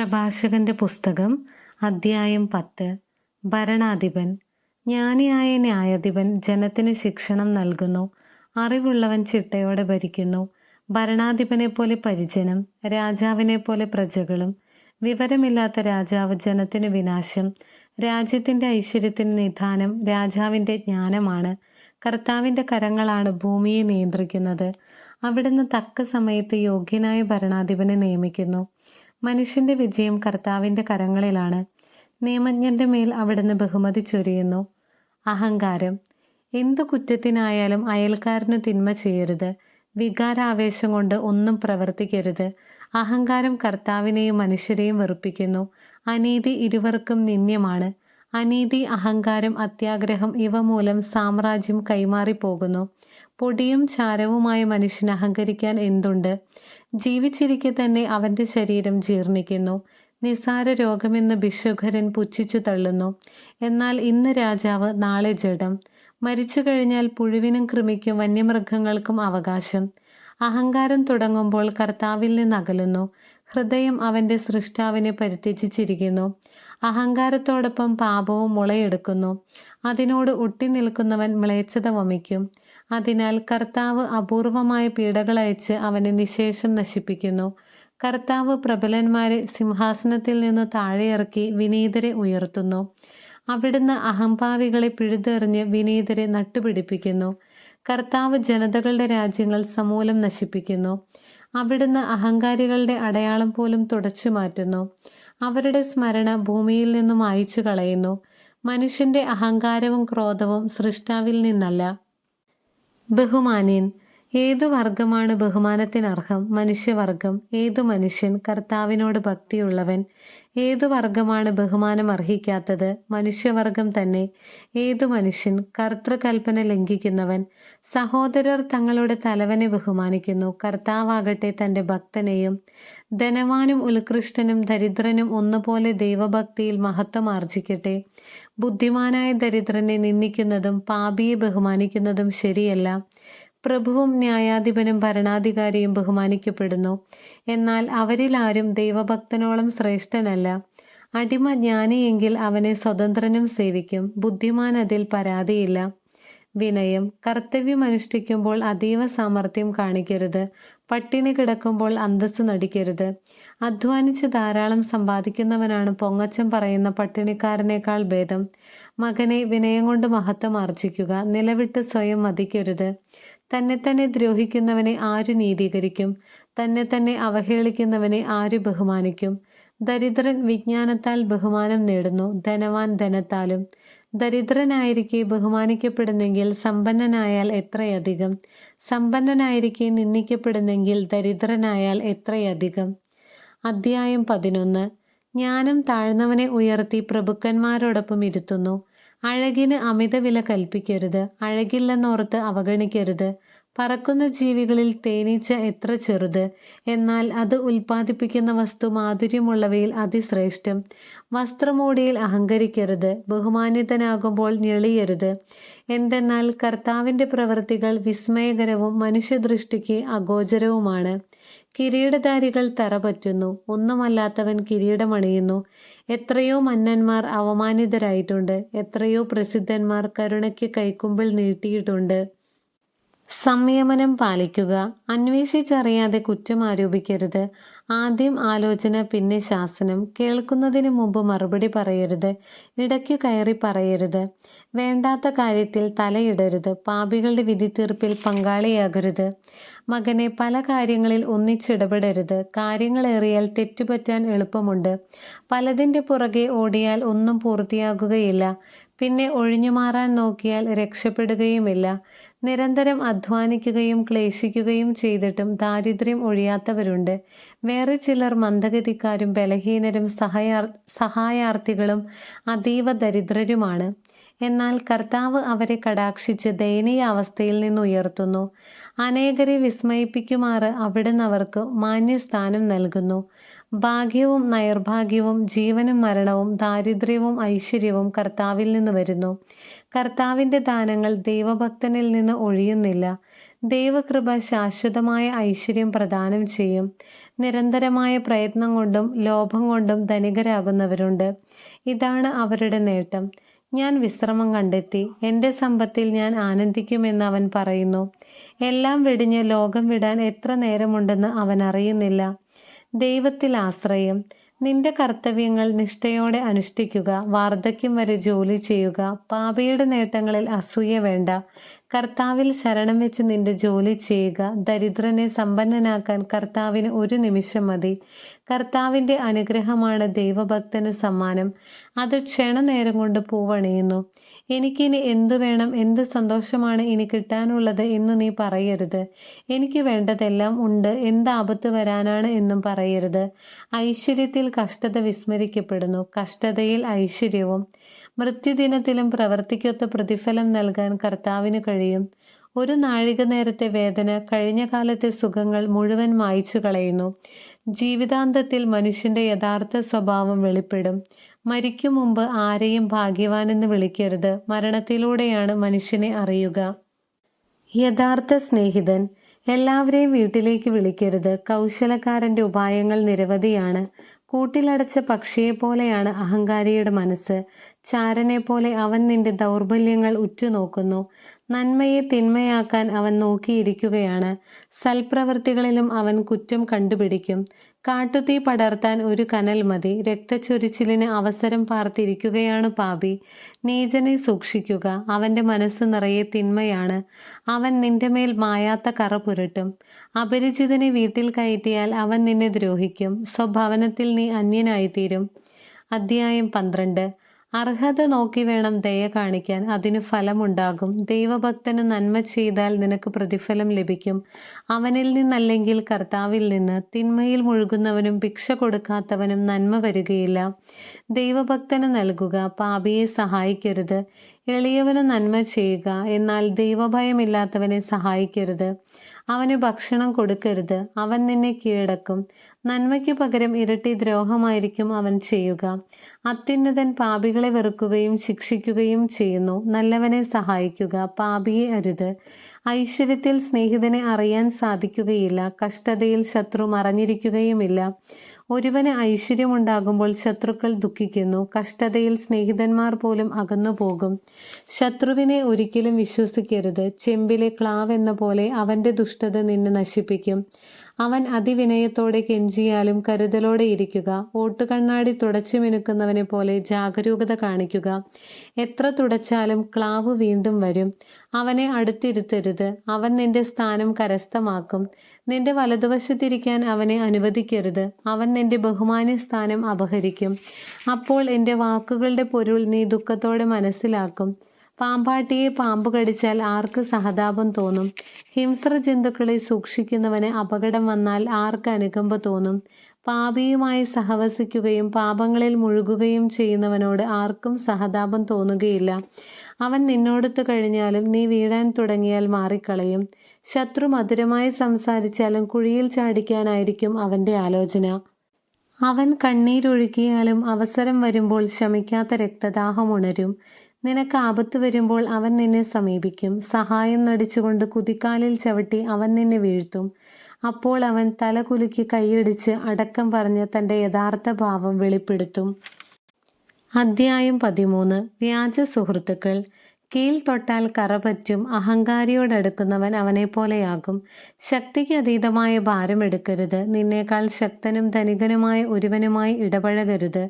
പ്രഭാഷകന്റെ പുസ്തകം അദ്ധ്യായം പത്ത് ഭരണാധിപൻ. ജ്ഞാനിയായ ന്യായാധിപൻ ജനത്തിന് ശിക്ഷണം നൽകുന്നു. അറിവുള്ളവൻ ചിട്ടയോടെ ഭരിക്കുന്നു. ഭരണാധിപനെ പോലെ പരിജനം രാജാവിനെ പോലെ പ്രജകളും. വിവരമില്ലാത്ത രാജാവ് ജനത്തിന് വിനാശം. രാജ്യത്തിന്റെ ഐശ്വര്യത്തിന് നിധാനം രാജാവിന്റെ ജ്ഞാനമാണ്. കർത്താവിന്റെ കരങ്ങളാണ് ഭൂമിയെ നിയന്ത്രിക്കുന്നത്. അവിടുന്ന് തക്ക സമയത്ത് യോഗ്യനായ ഭരണാധിപനെ നിയമിക്കുന്നു. മനുഷ്യന്റെ വിജയം കർത്താവിന്റെ കരങ്ങളിലാണ്. നിയമജ്ഞന്റെ മേൽ അവിടുന്ന് ബഹുമതി ചൊരിയുന്നു. അഹങ്കാരം. എന്തു കുറ്റത്തിനായാലും അയൽക്കാരന് തിന്മ ചെയ്യരുത്. വികാരാവേശം കൊണ്ട് ഒന്നും പ്രവർത്തിക്കരുത്. അഹങ്കാരം കർത്താവിനെയും മനുഷ്യരെയും വെറുപ്പിക്കുന്നു. അനീതി ഇരുവർക്കും നിന്ദ്യമാണ്. അനീതി അഹങ്കാരം അത്യാഗ്രഹം ഇവ മൂലം സാമ്രാജ്യം കൈമാറിപ്പോകുന്നു. പൊടിയും ചാരവുമായ മനുഷ്യൻ അഹങ്കരിക്കാൻ എന്തുണ്ട്? ജീവിച്ചിരിക്കെ തന്നെ അവന്റെ ശരീരം ജീർണിക്കുന്നു. നിസാര രോഗമെന്ന് ഭിഷുഖരൻ പുച്ഛിച്ചു തള്ളുന്നു. എന്നാൽ ഇന്ന് രാജാവ് നാളെ ജഡം. മരിച്ചു കഴിഞ്ഞാൽ പുഴുവിനും കൃമിക്കും വന്യമൃഗങ്ങൾക്കും അവകാശം. അഹങ്കാരം തുടങ്ങുമ്പോൾ കർത്താവിൽ നിന്ന് അകലുന്നു. ഹൃദയം അവന്റെ സൃഷ്ടാവിനെ പരിത്യജിച്ചിരിക്കുന്നു. അഹങ്കാരത്തോടൊപ്പം പാപവും മുളയെടുക്കുന്നു. അതിനോട് ഒട്ടി നിൽക്കുന്നവൻ മ്ലേച്ഛത വമിക്കും. അതിനാൽ കർത്താവ് അപൂർവമായ പീഡകളയച്ച് അവനെ നിശേഷം നശിപ്പിക്കുന്നു. കർത്താവ് പ്രബലന്മാരെ സിംഹാസനത്തിൽ നിന്ന് താഴെയിറക്കി വിനീതരെ ഉയർത്തുന്നു. അവിടുന്ന് അഹംഭാവികളെ പിഴുതെറിഞ്ഞ് വിനീതരെ നട്ടുപിടിപ്പിക്കുന്നു. കർത്താവ് ജനതകളുടെ രാജ്യങ്ങൾ സമൂലം നശിപ്പിക്കുന്നു. അവിടുന്ന് അഹങ്കാരികളുടെ അടയാളം പോലും തുടച്ചു മാറ്റുന്നു. അവരുടെ സ്മരണ ഭൂമിയിൽ നിന്നും അയച്ചു കളയുന്നു. മനുഷ്യന്റെ അഹങ്കാരവും ക്രോധവും സൃഷ്ടാവിൽ നിന്നല്ല. ബഹുമാന്യൻ ഏതു വർഗമാണ് ബഹുമാനത്തിനർഹം? മനുഷ്യവർഗം. ഏതു മനുഷ്യൻ കർത്താവിനോട് ഭക്തിയുള്ളവൻ? ഏതു വർഗമാണ് ബഹുമാനം അർഹിക്കാത്തത് മനുഷ്യവർഗം തന്നെ. ഏതു മനുഷ്യൻ കർത്തൃകൽപ്പന ലംഘിക്കുന്നവൻ? സഹോദരർ തങ്ങളുടെ തലവനെ ബഹുമാനിക്കുന്നു. കർത്താവാകട്ടെ തന്റെ ഭക്തനെയും ധനവാനും ഉത്കൃഷ്ടനും ദരിദ്രനും ഒന്നുപോലെ ദൈവഭക്തിയിൽ മഹത്വം ആർജിക്കട്ടെ. ബുദ്ധിമാനായ ദരിദ്രനെ നിന്ദിക്കുന്നതും പാപിയെ ബഹുമാനിക്കുന്നതും ശരിയല്ല. പ്രഭുവും ന്യായാധിപനും ഭരണാധികാരിയും ബഹുമാനിക്കപ്പെടുന്നു. എന്നാൽ അവരിൽ ആരും ദൈവഭക്തനോളം ശ്രേഷ്ഠനല്ല. അടിമ ജ്ഞാനിയെങ്കിൽ അവനെ സ്വതന്ത്രനും സേവിക്കും. ബുദ്ധിമാൻ അതിൽ പരാതിയില്ല. വിനയം. കർത്തവ്യം അനുഷ്ഠിക്കുമ്പോൾ അതീവ സാമർഥ്യം കാണിക്കരുത്. പട്ടിണി കിടക്കുമ്പോൾ അന്തസ് നടിക്കരുത്. അധ്വാനിച്ച് ധാരാളം സമ്പാദിക്കുന്നവനാണ് പൊങ്ങച്ചം പറയുന്ന പട്ടിണിക്കാരനേക്കാൾ ഭേദം. മകനെ വിനയം കൊണ്ട് മഹത്വം ആർജിക്കുക. നിലവിട്ട് സ്വയം മതിക്കരുത്. തന്നെ തന്നെ ദ്രോഹിക്കുന്നവനെ ആര് നീതീകരിക്കും? തന്നെ തന്നെ അവഹേളിക്കുന്നവനെ ആര് ബഹുമാനിക്കും? ദരിദ്രൻ വിജ്ഞാനത്താൽ ബഹുമാനം നേടുന്നു ധനവാൻ ധനത്താലും. ദരിദ്രനായിരിക്കെ ബഹുമാനിക്കപ്പെടുന്നെങ്കിൽ സമ്പന്നനായാൽ എത്രയധികം? സമ്പന്നനായിരിക്കെ നിന്ദിക്കപ്പെടുന്നെങ്കിൽ ദരിദ്രനായാൽ എത്രയധികം? അധ്യായം പതിനൊന്ന്. ജ്ഞാനം താഴ്ന്നവനെ ഉയർത്തി പ്രഭുക്കന്മാരോടൊപ്പം ഇരുത്തുന്നു. അഴകിന് അമിത വില കൽപ്പിക്കരുത്. അഴകില്ലെന്നോർത്ത് അവഗണിക്കരുത്. പറക്കുന്ന ജീവികളിൽ തേനീച്ച എത്ര ചെറുത്? എന്നാൽ അത് ഉൽപ്പാദിപ്പിക്കുന്ന വസ്തു മാധുര്യമുള്ളവയിൽ അതിശ്രേഷ്ഠം. വസ്ത്രമോടിയിൽ അഹങ്കരിക്കരുത്. ബഹുമാന്യതനാകുമ്പോൾ ഞെളിയരുത്. എന്തെന്നാൽ കർത്താവിന്റെ പ്രവൃത്തികൾ വിസ്മയകരവും മനുഷ്യദൃഷ്ടിക്ക് അഗോചരവുമാണ്. കിരീടധാരികൾ തറപറ്റുന്നു ഒന്നുമല്ലാത്തവൻ കിരീടമണിയുന്നു. എത്രയോ മന്നന്മാർ അവമാനിതരായിട്ടുണ്ട്. എത്രയോ പ്രസിദ്ധന്മാർ കരുണയ്ക്ക് കൈക്കുമ്പിൾ നീട്ടിയിട്ടുണ്ട്. സംയമനം പാലിക്കുക അന്വേഷിച്ചറിയാതെ കുറ്റം ആരോപിക്കരുത് ആദ്യം ആലോചന പിന്നെ ശാസനം കേൾക്കുന്നതിന് മുമ്പ് മറുപടി പറയരുത് ഇടയ്ക്ക് കയറി പറയരുത് വേണ്ടാത്ത കാര്യത്തിൽ തലയിടരുത് പാപികളുടെ വിധിത്തീർപ്പിൽ പങ്കാളിയാകരുത് മകനെ പല കാര്യങ്ങളിൽ ഒന്നിച്ചിടപെടരുത് കാര്യങ്ങളേറിയാൽ തെറ്റുപറ്റാൻ എളുപ്പമുണ്ട് പലതിന്റെ പുറകെ ഓടിയാൽ ഒന്നും പൂർത്തിയാകുകയില്ല പിന്നെ ഒഴിഞ്ഞുമാറാൻ നോക്കിയാൽ രക്ഷപ്പെടുകയുമില്ല നിരന്തരം അധ്വാനിക്കുകയും ക്ലേശിക്കുകയും ചെയ്തിട്ടും ദാരിദ്ര്യം ഒഴിയാത്തവരുണ്ട്. വേറെ ചിലർ മന്ദഗതിക്കാരും ബലഹീനരും സഹായാർ സഹായാർത്ഥികളും അതീവ ദരിദ്രരുമാണ്. എന്നാൽ കർത്താവ് അവരെ കടാക്ഷിച്ച് ദയനീയ അവസ്ഥയിൽ നിന്ന് ഉയർത്തുന്നു അനേകരെ വിസ്മയിപ്പിക്കുമാറ് അവിടുന്ന് അവർക്ക് മാന്യസ്ഥാനം നൽകുന്നു. ഭാഗ്യവും നൈർഭാഗ്യവും ജീവനും മരണവും ദാരിദ്ര്യവും ഐശ്വര്യവും കർത്താവിൽ നിന്ന് വരുന്നു. കർത്താവിന്റെ ദാനങ്ങൾ ദൈവഭക്തനിൽ നിന്ന് ഒഴിയുന്നില്ല. ദൈവകൃപ ശാശ്വതമായ ഐശ്വര്യം പ്രദാനം ചെയ്യും. നിരന്തരമായ പ്രയത്നം കൊണ്ടും ലോഭം കൊണ്ടും ധനികരാകുന്നവരുണ്ട്. ഇതാണ് അവരുടെ നേട്ടം. ഞാൻ വിശ്രമം കണ്ടെത്തി. എന്റെ സമ്പത്തിൽ ഞാൻ ആനന്ദിക്കുമെന്ന് അവൻ പറയുന്നു. എല്ലാം വെടിഞ്ഞ് ലോകം വിടാൻ എത്ര നേരമുണ്ടെന്ന് അവൻ അറിയുന്നില്ല. ദൈവത്തിൽ ആശ്രയം. നിന്റെ കർത്തവ്യങ്ങൾ നിഷ്ഠയോടെ അനുഷ്ഠിക്കുക വാർദ്ധക്യം വരെ ജോലി ചെയ്യുക പാപിയുടെ നേട്ടങ്ങളിൽ അസൂയ വേണ്ട കർത്താവിൽ ശരണം വെച്ച് നിന്റെ ജോലി ചെയ്യുക ദരിദ്രനെ സമ്പന്നനാക്കാൻ കർത്താവിന് ഒരു നിമിഷം മതി. കർത്താവിന്റെ അനുഗ്രഹമാണ് ദൈവഭക്തന് സമ്മാനം. അത് ക്ഷണനേരം കൊണ്ട് പൂവണിയുന്നു. എനിക്കിനി എന്തു വേണം എന്ത് സന്തോഷമാണ് ഇനി കിട്ടാനുള്ളത് എന്ന് നീ പറയരുത്. എനിക്ക് വേണ്ടതെല്ലാം ഉണ്ട്. എന്ത് ആപത്ത് വരാനാണ് എന്നും പറയരുത്. ഐശ്വര്യത്തിൽ കഷ്ടത വിസ്മരിക്കപ്പെടുന്നു. കഷ്ടതയിൽ ഐശ്വര്യവും. മൃത്യുദിനത്തിലും പ്രവർത്തിക്കൊത്ത പ്രതിഫലം നൽകാൻ കർത്താവിന് കഴിയും. ഒരു നാഴിക നേരത്തെ വേദന കഴിഞ്ഞ കാലത്തെ സുഖങ്ങൾ മുഴുവൻ മായ്ച്ചു കളയുന്നു. ജീവിതാന്തത്തിൽ മനുഷ്യന്റെ യഥാർത്ഥ സ്വഭാവം വെളിപ്പെടും. മരിക്കും മുമ്പ് ആരെയും ഭാഗ്യവാനെന്ന് വിളിക്കരുത്. മരണത്തിലൂടെയാണ് മനുഷ്യനെ അറിയുക. യഥാർത്ഥ സ്നേഹിതൻ. എല്ലാവരെയും വീട്ടിലേക്ക് വിളിക്കരുത്. കൗശലക്കാരന്റെ ഉപായങ്ങൾ നിരവധിയാണ്. കൂട്ടിലടച്ച പക്ഷിയെ പോലെയാണ് അഹങ്കാരിയുടെ മനസ്സ്. ചാരനെ പോലെ അവൻ നിന്റെ ദൗർബല്യങ്ങൾ ഉറ്റുനോക്കുന്നു. നന്മയെ തിന്മയാക്കാൻ അവൻ നോക്കിയിരിക്കുകയാണ്. സൽപ്രവൃത്തികളിലും അവൻ കുറ്റം കണ്ടുപിടിക്കും. കാട്ടുതീ പടർത്താൻ ഒരു കനൽ മതി. രക്തച്ചൊരിച്ചിലിന് അവസരം പാർത്തിരിക്കുകയാണ് പാപി. നീചനെ സൂക്ഷിക്കുക. അവന്റെ മനസ്സ് നിറയെ തിന്മയാണ്. അവൻ നിന്റെ മേൽ മായാത്ത കറ പുരട്ടും. അപരിചിതനെ വീട്ടിൽ കയറ്റിയാൽ അവൻ നിന്നെ ദ്രോഹിക്കും. സ്വഭവനത്തിൽ നീ അന്യനായിത്തീരും. അധ്യായം പന്ത്രണ്ട്. അർഹത നോക്കി വേണം ദയ കാണിക്കാൻ. അതിന് ഫലമുണ്ടാകും. ദൈവഭക്തന് നന്മ ചെയ്താൽ നിനക്ക് പ്രതിഫലം ലഭിക്കും. അവനിൽ നിന്നല്ലെങ്കിൽ കർത്താവിൽ നിന്ന് തിന്മയിൽ മുഴുകുന്നവനും ഭിക്ഷ കൊടുക്കാത്തവനും നന്മ വരികയില്ല. ദൈവഭക്തന് നൽകുക. പാപിയെ സഹായിക്കരുത്. എളിയവന് നന്മ ചെയ്യുക എന്നാൽ ദൈവഭയമില്ലാത്തവനെ സഹായിക്കരുത്. അവന് ഭക്ഷണം കൊടുക്കരുത്. അവൻ നിന്നെ കീഴടക്കും. നന്മയ്ക്ക് പകരം ഇരട്ടി ദ്രോഹമായിരിക്കും അവൻ ചെയ്യുക. അത്യുന്നതൻ പാപികളെ വെറുക്കുകയും ശിക്ഷിക്കുകയും ചെയ്യുന്നു. നല്ലവനെ സഹായിക്കുക പാപിയെ അരുത്. ഐശ്വര്യത്തിൽ സ്നേഹിതനെ അറിയാൻ സാധിക്കുകയില്ല. കഷ്ടതയിൽ ശത്രു മറഞ്ഞിരിക്കുകയുമില്ല. ഒരുവന് ഐശ്വര്യമുണ്ടാകുമ്പോൾ ശത്രുക്കൾ ദുഃഖിക്കുന്നു. കഷ്ടതയിൽ സ്നേഹിതന്മാർ പോലും അകന്നു പോകും ശത്രുവിനെ ഒരിക്കലും വിശ്വസിക്കരുത്. ചെമ്പിലെ ക്ലാവ് എന്ന പോലെ അവന്റെ ദുഷ്ടത നിന്നെ നശിപ്പിക്കും. അവൻ അതിവിനയത്തോടെ കെഞ്ചിയാലും കരുതലോടെ ഇരിക്കുക. ഓട്ടുകണ്ണാടി തുടച്ചു മിനുക്കുന്നവനെ പോലെ ജാഗരൂകത കാണിക്കുക. എത്ര തുടച്ചാലും ക്ലാവ് വീണ്ടും വരും. അവനെ അടുത്തിരുത്തരുത്. അവൻ നിന്റെ സ്ഥാനം കരസ്ഥമാക്കും. നിന്റെ വലതുവശത്തിരിക്കാൻ അവനെ അനുവദിക്കരുത്. അവൻ നിന്റെ ബഹുമാന്യ സ്ഥാനം അപഹരിക്കും. അപ്പോൾ എന്റെ വാക്കുകളുടെ പൊരുൾ നീ ദുഃഖത്തോടെ മനസ്സിലാക്കും. പാമ്പാട്ടിയെ പാമ്പ് കടിച്ചാൽ ആർക്ക് സഹതാപം തോന്നും? ഹിംസ്ര ജന്തുക്കളെ സൂക്ഷിക്കുന്നവന് അപകടം വന്നാൽ ആർക്ക് അനുകമ്പ തോന്നും? പാപിയുമായി സഹവസിക്കുകയും പാപങ്ങളിൽ മുഴുകുകയും ചെയ്യുന്നവനോട് ആർക്കും സഹതാപം തോന്നുകയില്ല. അവൻ നിന്നോടത്ത് കഴിഞ്ഞാലും നീ വീഴാൻ തുടങ്ങിയാൽ മാറിക്കളയും. ശത്രു മധുരമായി സംസാരിച്ചാലും കുഴിയിൽ ചാടിക്കാനായിരിക്കും അവന്റെ ആലോചന. അവൻ കണ്ണീരൊഴുക്കിയാലും അവസരം വരുമ്പോൾ ശമിക്കാത്ത രക്തദാഹം ഉണരും. നിനക്ക് ആപത്ത് വരുമ്പോൾ അവൻ നിന്നെ സമീപിക്കും. സഹായം നടിച്ചുകൊണ്ട് കുതിക്കാലിൽ ചവിട്ടി അവൻ നിന്നെ വീഴ്ത്തും. അപ്പോൾ അവൻ തല കുലുക്കി കൈയടിച്ച് അടക്കം പറഞ്ഞ് തന്റെ യഥാർത്ഥ ഭാവം വെളിപ്പെടുത്തും. അദ്ധ്യായം പതിമൂന്ന്. വ്യാജ സുഹൃത്തുക്കൾ. കീൽ തൊട്ടാൽ കറ പറ്റും. അഹങ്കാരിയോടടുക്കുന്നവൻ അവനെ പോലെയാകും ശക്തിക്ക് അതീതമായ ഭാരമെടുക്കരുത്. നിന്നേക്കാൾ ശക്തനും ധനികനുമായ ഒരുവനുമായി ഇടപഴകരുത്.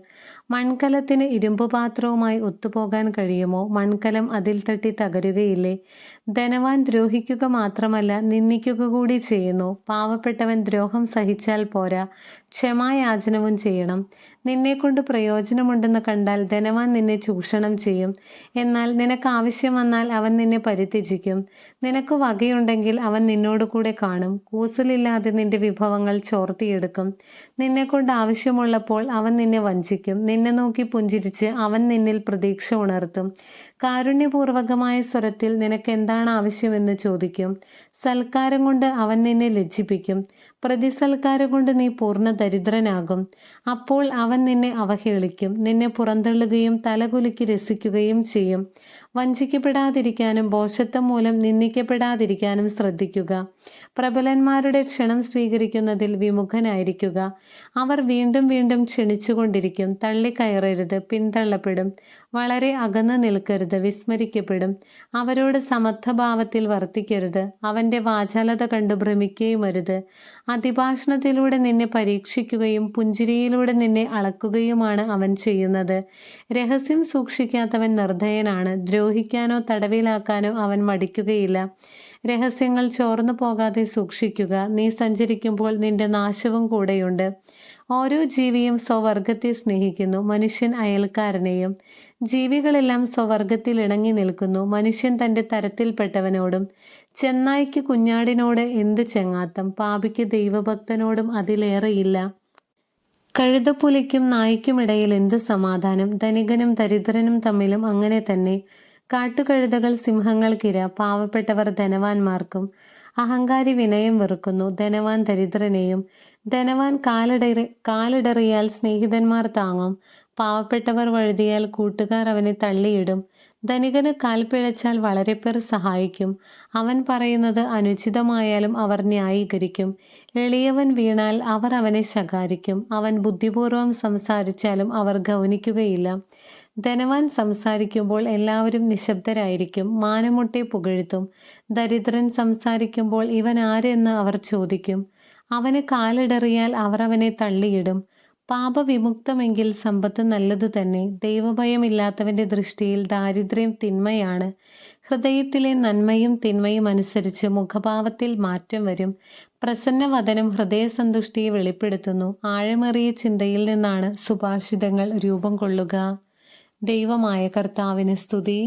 മൺകലത്തിന് ഇരുമ്പ് പാത്രവുമായി ഒത്തുപോകാൻ കഴിയുമോ? മൺകലം അതിൽ തട്ടി തകരുകയില്ലേ? ധനവാൻ ദ്രോഹിക്കുക മാത്രമല്ല നിന്ദിക്കുക കൂടി ചെയ്യുന്നു. പാവപ്പെട്ടവൻ ദ്രോഹം സഹിച്ചാൽ പോരാ. ക്ഷമായാചനവും ചെയ്യണം. നിന്നെക്കൊണ്ട് പ്രയോജനമുണ്ടെന്ന് കണ്ടാൽ ധനവാൻ നിന്നെ ചൂഷണം ചെയ്യും. എന്നാൽ നിനക്ക് ആവശ്യം വന്നാൽ അവൻ നിന്നെ പരിത്യജിക്കും. നിനക്ക് വകയുണ്ടെങ്കിൽ അവൻ നിന്നോട് കൂടെ കാണും. കൂസലില്ലാതെ നിന്റെ വിഭവങ്ങൾ ചോർത്തിയെടുക്കും. നിന്നെക്കൊണ്ട് ആവശ്യമുള്ളപ്പോൾ അവൻ നിന്നെ വഞ്ചിക്കും. നിന്നെ നോക്കി പുഞ്ചിരിച്ച് അവൻ നിന്നിൽ പ്രതീക്ഷ ഉണർത്തും. കാരുണ്യപൂർവകമായ സ്വരത്തിൽ നിനക്ക് എന്താണ് ആവശ്യമെന്ന് ചോദിക്കും. സൽക്കാരം കൊണ്ട് അവൻ നിന്നെ ലജ്ജിപ്പിക്കും. പ്രതിസൽക്കാരം കൊണ്ട് നീ പൂർണ ദരിദ്രനാകും. അപ്പോൾ അവൻ നിന്നെ അവഹേളിക്കും. നിന്നെ പുറന്തള്ളുകയും തലകുലുക്കി രസിക്കുകയും ചെയ്യും. വഞ്ചിക്കപ്പെടാതിരിക്കാനും ബോഷത്വം മൂലം നിന്ദിക്കപ്പെടാതിരിക്കാനും ശ്രദ്ധിക്കുക. പ്രബലന്മാരുടെ ക്ഷണം സ്വീകരിക്കുന്നതിൽ വിമുഖനായിരിക്കുക. അവർ വീണ്ടും വീണ്ടും ക്ഷണിച്ചുകൊണ്ടിരിക്കും. തള്ളിക്കയറരുത് പിന്തള്ളപ്പെടും. വളരെ അകന്നു നിൽക്കരുത് വിസ്മരിക്കപ്പെടും. അവരോട് സമത്വഭാവത്തിൽ വർത്തിക്കരുത്. അവന്റെ വാചാലത കണ്ടു ഭ്രമിക്കുകയും അരുത്. അതിഭാഷണത്തിലൂടെ നിന്നെ പരീക്ഷിക്കുകയും പുഞ്ചിരിയിലൂടെ നിന്നെ അളക്കുകയുമാണ് അവൻ ചെയ്യുന്നത്. രഹസ്യം സൂക്ഷിക്കാത്തവൻ നിർദ്ധയനാണ്. ദ്രോഹിക്കാനോ തടവിലാക്കാനോ അവൻ മടിക്കുകയില്ല. രഹസ്യങ്ങൾ ചോർന്നു പോകാതെ സൂക്ഷിക്കുക. നീ സഞ്ചരിക്കുമ്പോൾ നിന്റെ നാശവും കൂടെയുണ്ട്. ഓരോ ജീവിയും സ്വവർഗത്തെ സ്നേഹിക്കുന്നു. മനുഷ്യൻ അയൽക്കാരനെയും ജീവികളെല്ലാം സ്വവർഗത്തിൽ ഇണങ്ങി നിൽക്കുന്നു. മനുഷ്യൻ തന്റെ തരത്തിൽപ്പെട്ടവനോടും ചെന്നായ്ക്ക് കുഞ്ഞാടിനോട് എന്ത് ചെങ്ങാത്തം? പാപിക്ക് ദൈവഭക്തനോടും അതിലേറെയില്ല. കഴുതപ്പുലിക്കും നായ്ക്കുമിടയിൽ എന്ത് സമാധാനം? ധനികനും ദരിദ്രനും തമ്മിലും അങ്ങനെ തന്നെ. കാട്ടുകഴുതകൾ സിംഹങ്ങൾക്കിര പാവപ്പെട്ടവർ ധനവാന്മാർക്കും അഹങ്കാരി വിനയം വെറുക്കുന്നു. ധനവാൻ ദരിദ്രനെയും ധനവാൻ കാലിടറി കാലിടറിയാൽ സ്നേഹിതന്മാർ താങ്ങും. പാവപ്പെട്ടവർ വഴുതിയാൽ കൂട്ടുകാർ അവനെ തള്ളിയിടും. ധനികന് കാൽ പിഴച്ചാൽ വളരെ പേർ സഹായിക്കും. അവൻ പറയുന്നത് അനുചിതമായാലും അവർ ന്യായീകരിക്കും. എളിയവൻ വീണാൽ അവർ അവനെ ശകാരിക്കും. അവൻ ബുദ്ധിപൂർവം സംസാരിച്ചാലും അവർ ഗൗനിക്കുകയില്ല. ധനവാൻ സംസാരിക്കുമ്പോൾ എല്ലാവരും നിശബ്ദരായിരിക്കും. മാനമുട്ടെ പുകഴ്ത്തും. ദരിദ്രൻ സംസാരിക്കുമ്പോൾ ഇവൻ ആരെന്ന് അവർ ചോദിക്കും. അവന് കാലിടറിയാൽ അവർ അവനെ തള്ളിയിടും. പാപവിമുക്തമെങ്കിൽ സമ്പത്ത് നല്ലതു തന്നെ. ദൈവഭയമില്ലാത്തവന്റെ ദൃഷ്ടിയിൽ ദാരിദ്ര്യം തിന്മയാണ്. ഹൃദയത്തിലെ നന്മയും തിന്മയും അനുസരിച്ച് മുഖഭാവത്തിൽ മാറ്റം വരും. പ്രസന്നവദനം ഹൃദയസന്തുഷ്ടിയെ വെളിപ്പെടുത്തുന്നു. ആഴമേറിയ ചിന്തയിൽ നിന്നാണ് സുഭാഷിതങ്ങൾ രൂപം കൊള്ളുക. ദൈവമായ കർത്താവിന് സ്തുതി.